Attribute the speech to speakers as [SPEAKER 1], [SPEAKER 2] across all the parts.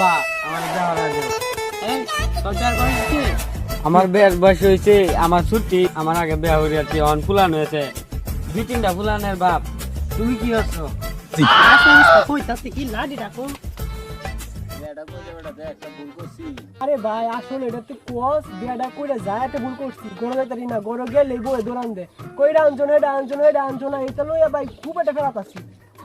[SPEAKER 1] আব্বা আমার আমার বিয়ের বয়স হয়েছে আমার ছুটি আমার আগে বিয়া হয়ে যাচ্ছে অন ফুলান হয়েছে। দুই তিনটা ফুলানের বাপ তুমি কি হচ্ছ
[SPEAKER 2] কি লাডি
[SPEAKER 3] আরে ভাই আসলে এটা তো কোস বিয়াটা কইরা যায় একটা ভুল করছি। গরো যাইতারি না গরো গেলে বই দে কইরা আনছো না এটা আনছো না এটা আনছো না এটা লইয়া ভাই খুব একটা ফেরাত আছি।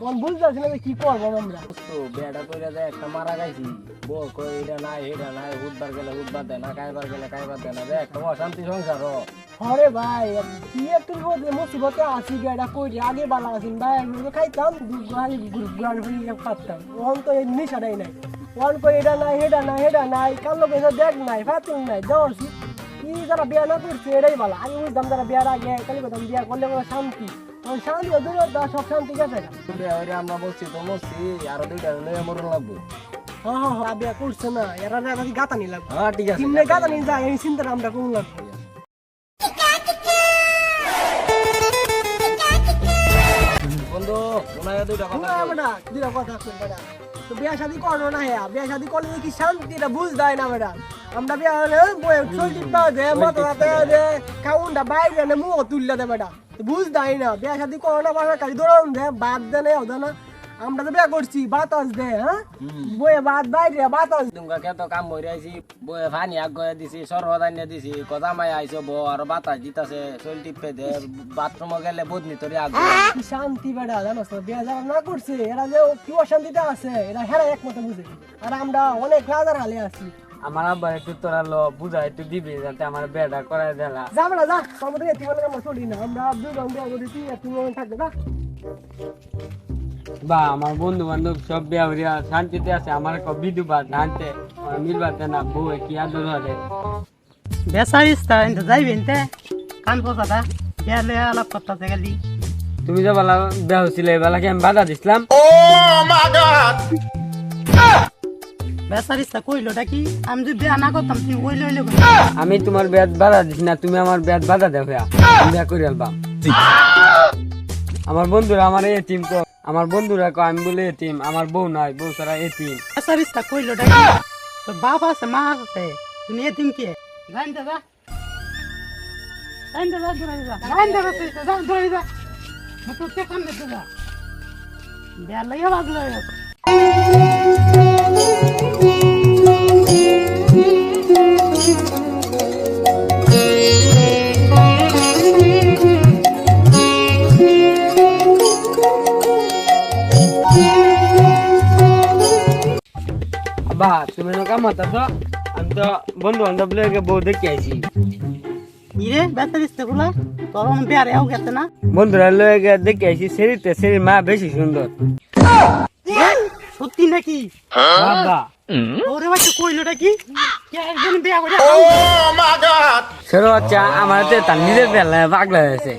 [SPEAKER 3] কোন বুঝতে পারছি না কি করব আমরা।
[SPEAKER 4] তো বেড়া কইরা যায় একটা মারা গাইছি বউ কই এটা নাই এটা নাই হুদবার গেলে হুদবার দেয় না কাইবার গেলে কাইবার দেয় না। দেখ তোমার শান্তি সংসার হ।
[SPEAKER 3] আরে ভাই কি একটু মুসিবতে আছি বিয়াটা কইরি আগে বালা আছেন ভাই খাইতাম গাড়ি ফিরি খাতাম ওন তো এই নিশাটাই নাই। ওন কই এটা নাই এটা নাই এটা নাই কালো কেসে দেখ নাই ফাতিং নাই দৌড়ছি কি যারা বিয়া না করছে এটাই ভালো আমি বুঝতাম যারা বিয়ার আগে কালি করতাম বিয়া করলে শান্তি। শান্তি দূর সব শান্তি গেছে
[SPEAKER 4] বিয়া আমরা বলছি তো মরছি আরও দুইটা লইয়া মরণ লাগবো।
[SPEAKER 3] হ্যাঁ হ্যাঁ হ্যাঁ বিয়া করছে না এরা না এরা গাতানি লাগবে।
[SPEAKER 4] হ্যাঁ ঠিক আছে
[SPEAKER 3] কিমনে গাতানি যায় এই চিন্তা আমরা কোন লাগবে
[SPEAKER 4] বন্ধু ওনাকে দুইটা কথা
[SPEAKER 3] না বেটা দুটা কথা শুন বেটা। তো বিয়া শাদি করো না হ্যাঁ বিয়া শাদি করলে কি শান্তিটা বুঝ দেয় না বেটা? আমরা বিয়া হলে বই চলতি পা দে মত রাতে কাউন্ডা বাইরে না মুখ তুললে দে বেটা। তো বুঝ দেয় না বিয়া শাদি করো না বাসা কালি দৌড়ান দে বাদ দে না ওদা না। আমরা তো বিয়া করছি বাতাস দে হ্যাঁ? বই বাদ বাইরে বাতাস
[SPEAKER 4] তোমাকে কত কাম হইরে আইছি বয়ে ফানি আগ গয়ে দিছি সরবত আনিয়ে দিছি কথা মাই আইছো বউ আর বাতাস দিতাছে শৈল টিপে দে বাথরুমে গেলে বদনি তোরে আগ
[SPEAKER 3] শান্তি বেটা জানোস তো বিয়া যারা না করছে এরা যে কি অশান্তিতে আছে এরা হেরা একমত বুঝে। আর আমরা অনেক রাজার হালে আছি।
[SPEAKER 1] আমার আব্বা একটু তোরা লো বুঝা একটু দিবি যাতে আমার বিয়াটা করাই দেলা।
[SPEAKER 3] যা বেটা যা আমাদের এটি বলে আমরা চলি না। আমরা দুই বিয়া করি তুই আর তুমি থাকবে যা।
[SPEAKER 1] বা আমার বন্ধু বান্ধব সব বিয়া হইয়া শান্তিতে আছে আমার ক বিদু বাদ হানতে মিলবাতে না বউ কি আদর হলে
[SPEAKER 2] বেসারিস তা এনতে যাইবে এনতে? কান কথাটা বিয়ালে আলাপ করতে গেলি
[SPEAKER 1] তুমি যে বলা বিয়া হচ্ছিলে বেলাকে আমি বাধা দিছিলাম?
[SPEAKER 2] তা কইলোটা কি? আমি যদি বিয়া না করতাম তুই
[SPEAKER 1] আমি তোমার বিয়াত বাধা দিছি না তুমি আমার বিয়াত বাধা দেও আমি বিয়া করে আলবাম আমার বন্ধুরা আমার এতিম তো আমার বন্ধুরা কয় আমি বলে এতিম আমার বউ নাই বউ ছাড়া এতিম।
[SPEAKER 2] বেসারিস তা কইলোটা কি? তোর বাপ আছে মা আছে তুমি এতিম কে জানতে যা। জানতে যা দূরে যা। জানতে যা যা দূরে যা। মতো তে কান দে যা। বিয়া লাগল
[SPEAKER 1] বা তুমি না কাম হতা তো আমি তো বন্ধু বান্ধব লেগে বউ দেখে আইছি
[SPEAKER 2] ইরে বেসারিস তা গুলা তোর বিয়া রেও গেছে না।
[SPEAKER 1] বন্ধুরা লেগে দেখে আইছি সেরিতে সেরির মা বেশি সুন্দর।
[SPEAKER 2] সত্যি নাকি?
[SPEAKER 1] বাবা।
[SPEAKER 2] ওরে বাচ্চা কইলোটা কি একজন বিয়া করে
[SPEAKER 1] সেরো আচ্ছা আমার তো তার নিজের বেলায় পাগলা হয়েছে।